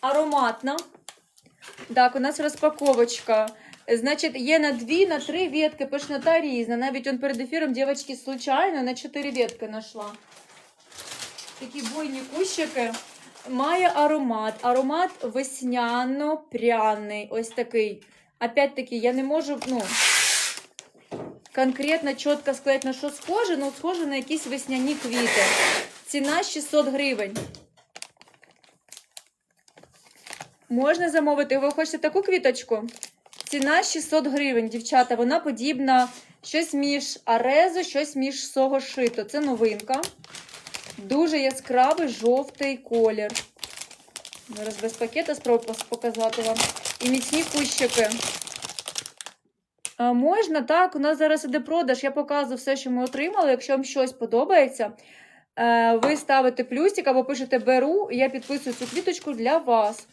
ароматна. Так, у нас розпаковочка. Значить, є на дві, на три ветки, пишнота різна. Навіть он перед ефіром дівчатки случайно на чотири ветки знайшла. Такі буйні кущики. Має аромат. Аромат весняно-пряний. Ось такий. Опять-таки, я не можу, ну, конкретно чітко сказати, на що схоже, ну схоже на якісь весняні квіти. Ціна 600 гривень. Можна замовити. Ви хочете таку квіточку? Ціна 600 гривень, дівчата. Вона подібна щось між арезо, щось між согошито. Це новинка. Дуже яскравий жовтий колір. Зараз без пакета спробую показати вам. І міцні кущики. Можна, так, у нас зараз іде продаж. Я показую все, що ми отримали. Якщо вам щось подобається, е, ви ставите плюсик або пишете беру, і я підписую цю квіточку для вас.